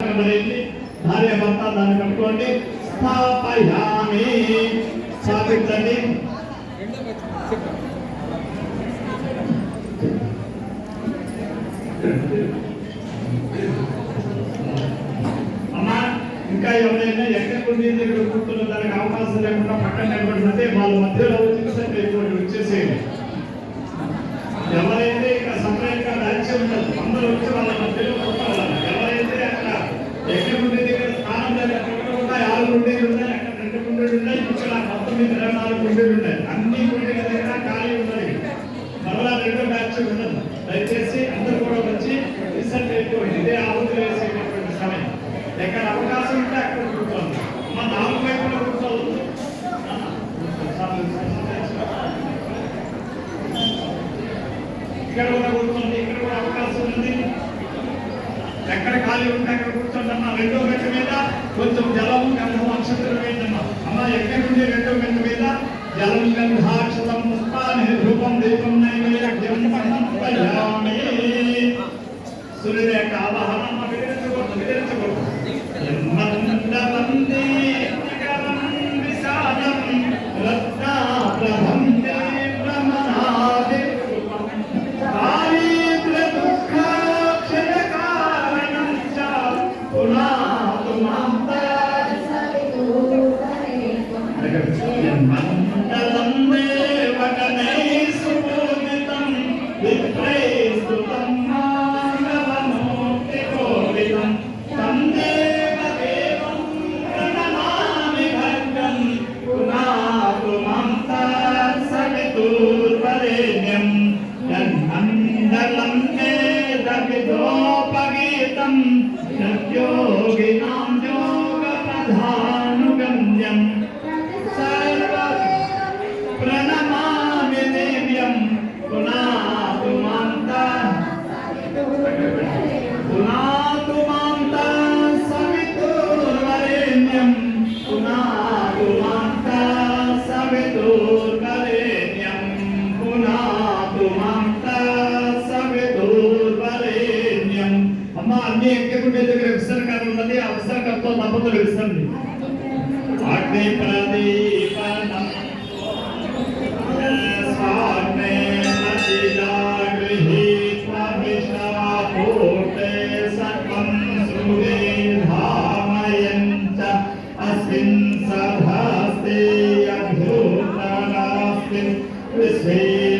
భార్య భర్త దాన్ని కట్టుకోండి. స్థాపయామి. స్థాపించండి. అమ్మా ఇంకా ఎవరైనా ఎక్కడ ఉంది ఇక్కడ కూర్చున్న దానికి అవకాశం లేకుండా పక్కన నిలబడితే వాళ్ళ మధ్యలో ఎక్కడ అవకాశం ఉంటే అక్కడ కూర్చోండి. మా నాలుగు వైపులో కూర్చోవద్దు ఇక్కడ కూడా కూర్చోండి ఇక్కడ కూడా అవకాశం ఉంది. ఎక్కడ ఖాళీ ఉంటే అక్కడ కూర్చోండి అమ్మా రెండో మెట్టు మీద కొంచెం జలం గంధం అక్షతలు వేయండమ్మా అమ్మా ఎక్కడి నుండి రెండో మెట్టు మీద జలం గంధాక్షతం పుష్పాన్ని రూపం దీపం నైవేద్యం సూర్యుని యొక్క ఆవాహనం వివరించకూడదు వివరించకూడదు Amen.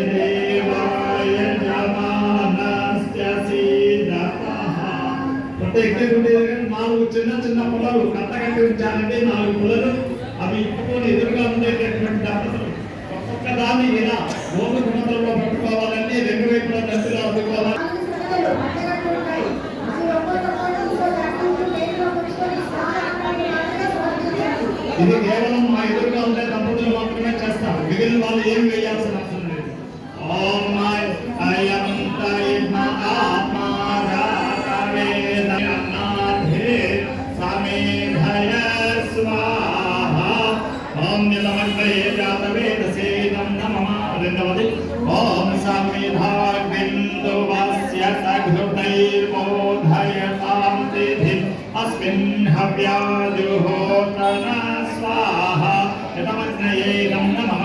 దేవాయ జమానస్య సీదతః ప్రత్యేక నాలుగు చిన్న చిన్న పొలాలు కట్టగట్టి ఉంచాలంటే నాలుగు పొలలు అవి ఇప్పుకొని ఎదురుగా ఉండేటటువంటి దంపతులు ఒక్కొక్క దాన్ని ఇలా మూడు గుణంలో పట్టుకోవాలంటే రెండు వైపులా దంతులు అందుకోవాలి ఇది కేవలం మా ఎదురుగా ఉండే దంపతులు మాత్రమే చేస్తారు. మిగిలిన వాళ్ళు ఏమి వేయాల్సిన అవసరం లేదు. ఓం మై అయం ॐ संविधाबिन्दुवस्य सघृतैर्बोधयतां तिथि अस्मिन् हव्याजुहोतन स्वाहा। यतमग्नयेदं नमः।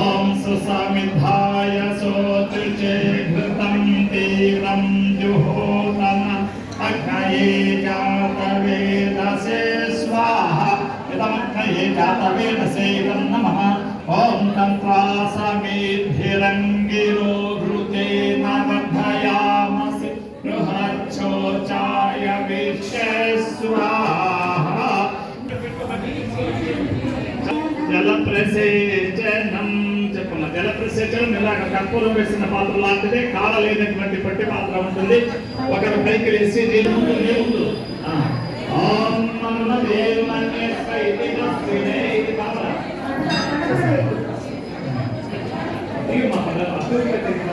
ॐ सुसमिधाय सोतृचे घृतं तीरं जुहोतन अग्नये जातवेदसे स्वाहा। यतमग्नये जातवेदसे इदं नमः। ఓం తంత్రా సమిద్భిరంగిరో ఘృతేన వర్ధయామసి బృహచ్చోచాయ విశ్వస్వాహ జల ప్రసేచనం జల ఇలాగ కర్పూరం వేసిన పాత్ర లాంటిదే కాడలేనటువంటి పట్టి పాత్ర ఉంటుంది. ఒకరు పైకి వేసి దీని ముందు ఓం నమ దేవన్యస్వ ఇతి నస్మినే ఇది కావాలా? ఇది మా పద- అద్భుతంగా తెలియదు.